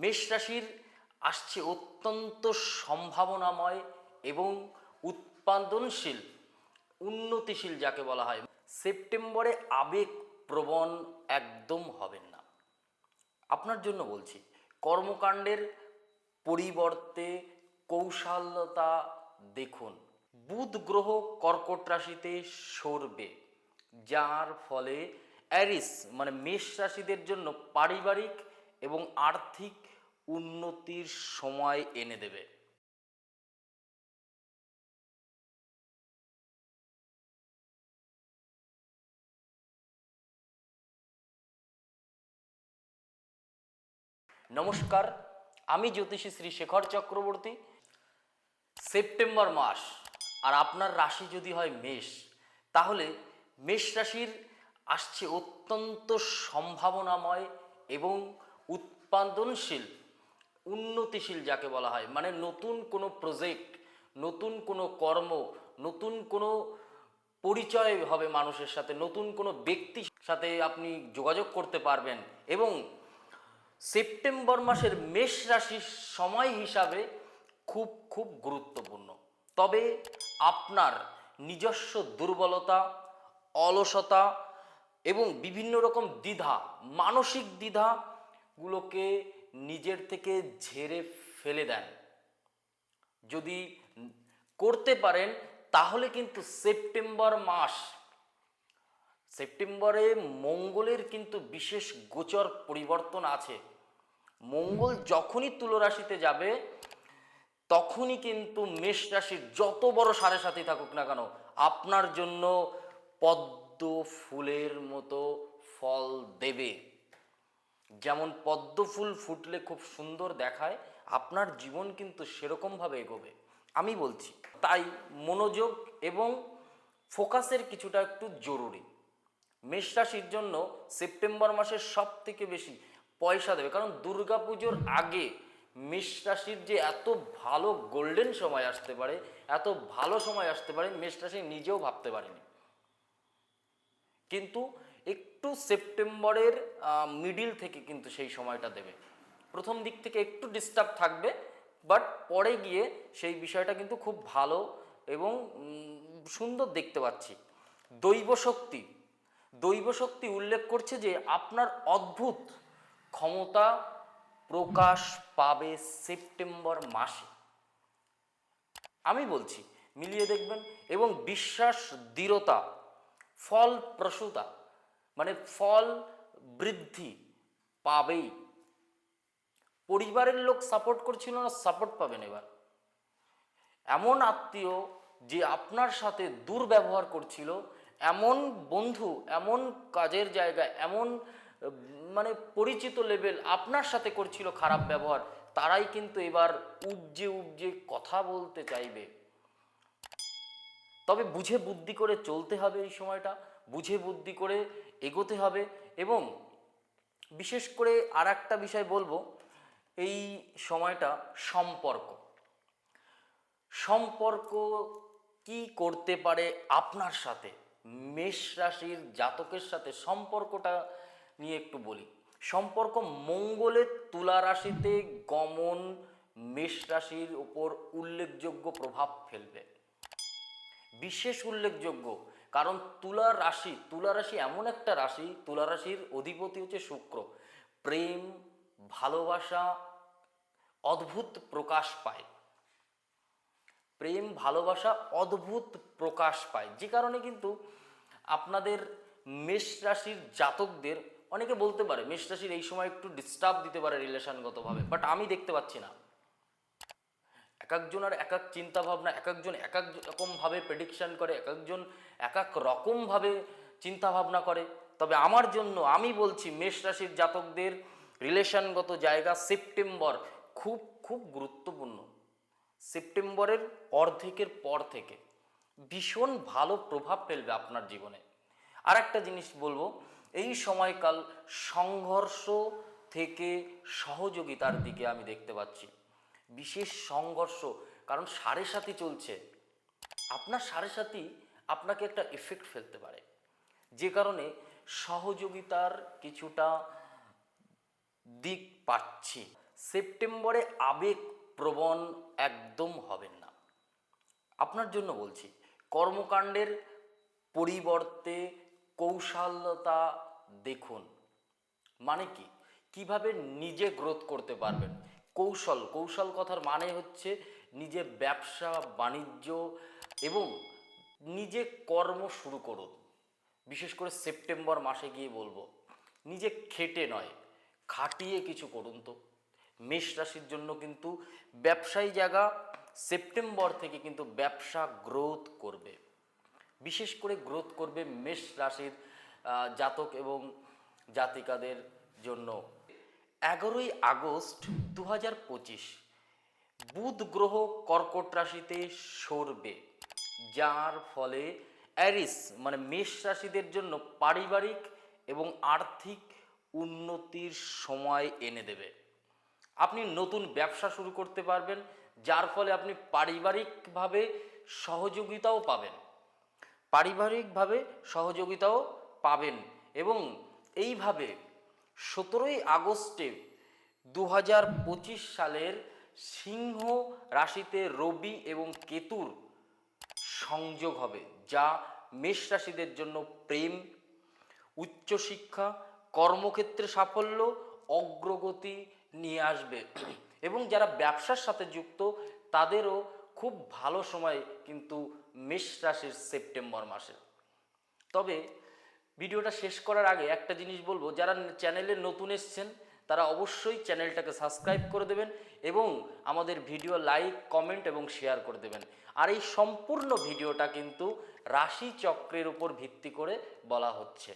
মেষ রাশির আসছে অত্যন্ত সম্ভাবনাময় এবং উৎপাদনশীল, উন্নতিশীল যাকে বলা হয়। সেপ্টেম্বরে আবেগ প্রবণ একদম হবেন না। আপনার জন্য বলছি, কর্মকাণ্ডের পরিবর্তে কৌশলতা দেখুন। বুধ গ্রহ কর্কট রাশিতে সরবে, যার ফলে অ্যারিস মানে মেষ রাশিদের জন্য পারিবারিক এবং আর্থিক উন্নতির সময় এনে দেবে। নমস্কার, আমি জ্যোতিষী শ্রী শেখর চক্রবর্তী। সেপ্টেম্বর মাস, আর আপনার রাশি যদি হয় মেষ, তাহলে মেষ রাশির আসছে অত্যন্ত সম্ভাবনাময় এবং উৎপাদনশীল উন্নতিশীল যাকে বলা হয় মানে নতুন কোনো প্রজেক্ট নতুন কোনো কর্ম, নতুন কোনো পরিচয় হবে মানুষের সাথে, নতুন কোনো ব্যক্তির সাথে আপনি যোগাযোগ করতে পারবেন এবং সেপ্টেম্বর মাসের মেষ রাশির সময় হিসাবে খুব খুব গুরুত্বপূর্ণ। তবে আপনার নিজস্ব দুর্বলতা, অলসতা এবং বিভিন্ন রকম দ্বিধা, মানসিক দ্বিধাগুলোকে নিজের থেকে ঝেড়ে ফেলে দেন। যদি করতে পারেন, তাহলে কিন্তু সেপ্টেম্বর মাস, সেপ্টেম্বরে মঙ্গলের কিন্তু বিশেষ গোচর পরিবর্তন আছে। মঙ্গল যখনই তুলো রাশিতে যাবে, তখনই কিন্তু মেষ রাশির যত বড় সাড়ে সাথী থাকুক না কেন, আপনার জন্য পদ্ম ফুলের মতো ফল দেবে। যেমন পদ্ম ফুল ফুটলে খুব সুন্দর দেখায়, আপনার জীবন কিন্তু সেরকমভাবে এগোবে। আমি বলছি, তাই মনোযোগ এবং ফোকাসের কিছুটা একটু জরুরি। মেষ রাশির জন্য সেপ্টেম্বর মাসের সব থেকে বেশি পয়সা দেবে, কারণ দুর্গাপুজোর আগে মেষ রাশির যে এত ভালো গোল্ডেন সময় আসতে পারে, এত ভালো সময় আসতে পারে, মেষ রাশি নিজেও ভাবতে পারেনি। কিন্তু একটু সেপ্টেম্বরের মিডিল থেকে কিন্তু সেই সময়টা দেবে। প্রথম দিক থেকে একটু ডিস্টার্ব থাকবে বাট পরে গিয়ে সেই বিষয়টা কিন্তু খুব ভালো এবং সুন্দর দেখতে পাচ্ছি। দৈব শক্তি দৈব শক্তি উল্লেখ করছে যে আপনার অদ্ভুত ক্ষমতা প্রকাশ পাবে সেপ্টেম্বর মাসে। আমি বলছি, মিলিয়ে দেখবেন, এবং বিশ্বাস, দৃঢ়তা ফল প্রসূতা মানে ফল বৃদ্ধি পাবেই। পরিবারের লোক সাপোর্ট করছিল না সাপোর্ট পাবেন এবার। এমন আত্মীয় যে আপনার সাথে দুর্ব্যবহার করছিল, এমন বন্ধু, এমন কাজের জায়গা, এমন মানে পরিচিত লেভেল আপনার সাথে করছিল খারাপ ব্যবহার, তারাই কিন্তু এবার উপজে উপজে কথা বলতে চাইবে। তবে বুঝে বুদ্ধি করে চলতে হবে এই সময়টা, বুঝে বুদ্ধি করে এগোতে হবে এবং বিশেষ করে আর একটা বিষয় বলব, এই সময়টা সম্পর্ক। সম্পর্ক কি করতে পারে আপনার সাথে? মেষ রাশির জাতকের সাথে সম্পর্কটা নিয়ে একটু বলি। সম্পর্ক মঙ্গলের তুলা রাশিতে গমন মেষ রাশির উপর উল্লেখযোগ্য প্রভাব ফেলবে। বিশেষ উল্লেখযোগ্য কারণ তুলা রাশি তুলা রাশি এমন একটা রাশি, তুলা রাশির অধিপতি হচ্ছে শুক্র। প্রেম, ভালোবাসা অদ্ভুত প্রকাশ পায়। প্রেম, ভালোবাসা অদ্ভুত প্রকাশ পায়। যে কারণে কিন্তু আপনাদের মেষ রাশির জাতকদের, অনেকে বলতে পারে, মেষ রাশির এই সময় একটু ডিস্টার্ব দিতে পারে রিলেশনগতভাবে বাট আমি দেখতে পাচ্ছি না। এক একজনের এক এক চিন্তা ভাবনা এক একজন এক এক রকমভাবে প্রেডিকশন করে এক একজন এক এক রকমভাবে চিন্তা ভাবনা করে। তবে আমার জন্য আমি বলছি, মেষ রাশির জাতকদের রিলেশনগত জায়গা সেপ্টেম্বর খুব খুব গুরুত্বপূর্ণ। সেপ্টেম্বরের অর্ধেকের পর থেকে ভীষণ ভালো প্রভাব ফেলবে আপনার জীবনে। আর একটা জিনিস বলব, এই সময়কাল সংঘর্ষ থেকে সহযোগিতার দিকে আমি দেখতে পাচ্ছি। বিশেষ সংঘর্ষ, কারণ সাড়ে সাথী চলছে। আপনার সাড়ে সাথী আপনাকে একটা এফেক্ট ফেলতে পারে। যে কারণে সহযোগিতার কিছুটা দিক পাচ্ছি। সেপ্টেম্বরে আবেগ প্রবণ একদম হবেন না। আপনার জন্য বলছি, কর্মকাণ্ডের পরিবর্তে কৌশলতা দেখুন। মানে কি? কীভাবে নিজে গ্রোথ করতে পারবেন? কৌশল কৌশল কথার মানে হচ্ছে নিজে ব্যবসা, বাণিজ্য এবং নিজে কর্ম শুরু করুন। বিশেষ করে সেপ্টেম্বর মাসে গিয়ে বলব, নিজে খেটে নয়, খাটিয়ে কিছু করুন তো। মেষ রাশির জন্য কিন্তু ব্যবসায়ী জায়গা সেপ্টেম্বর থেকে কিন্তু ব্যবসা গ্রোথ করবে। বিশেষ করে গ্রোথ করবে মেষ রাশির জাতক এবং জাতিকাদের জন্য। এগারোই আগস্ট দু হাজার পঁচিশ, বুধ গ্রহ কর্কট রাশিতে সরবে, যার ফলে অ্যারিস মানে মেষ রাশিদের জন্য পারিবারিক এবং আর্থিক উন্নতির সময় এনে দেবে। আপনি নতুন ব্যবসা শুরু করতে পারবেন, যার ফলে আপনি পারিবারিকভাবে সহযোগিতাও পাবেন। পারিবারিকভাবে সহযোগিতাও পাবেন এবং এইভাবে সতেরোই আগস্টে দু হাজার পঁচিশ সালের সিংহ রাশিতে রবি এবং কেতুর সংযোগ হবে, যা মেষ রাশিদের জন্য প্রেম, উচ্চশিক্ষা, কর্মক্ষেত্রে সাফল্য, অগ্রগতি নিয়ে আসবে। এবং যারা ব্যবসার সাথে যুক্ত, তাদেরও খুব ভালো সময় কিন্তু মেষ রাশির সেপ্টেম্বর মাসে। তবে ভিডিওটা শেষ করার আগে একটা জিনিস বলব, যারা চ্যানেলে নতুন এসছেন, তারা অবশ্যই চ্যানেলটাকে সাবস্ক্রাইব করে দেবেন এবং আমাদের ভিডিও লাইক, কমেন্ট এবং শেয়ার করে দেবেন। আর এই সম্পূর্ণ ভিডিওটা কিন্তু রাশি চক্রের উপর ভিত্তি করে বলা হচ্ছে।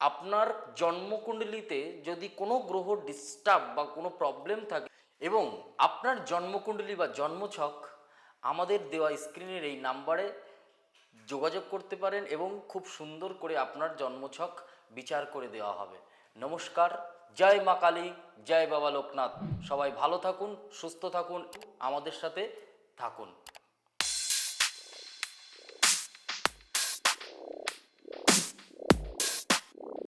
আপনার জন্মকুণ্ডলিতে যদি কোনো গ্রহ ডিস্টার্ব বা কোনো প্রবলেম থাকে এবং আপনার জন্মকুণ্ডলী বা জন্মছক আমাদের দেওয়া স্ক্রিনের এই নাম্বারে যোগাযোগ করতে পারেন এবং খুব সুন্দর করে আপনার জন্মছক বিচার করে দেওয়া হবে। নমস্কার, জয় মা কালী, জয় বাবা লোকনাথ। সবাই ভালো থাকুন, সুস্থ থাকুন, আমাদের সাথে থাকুন।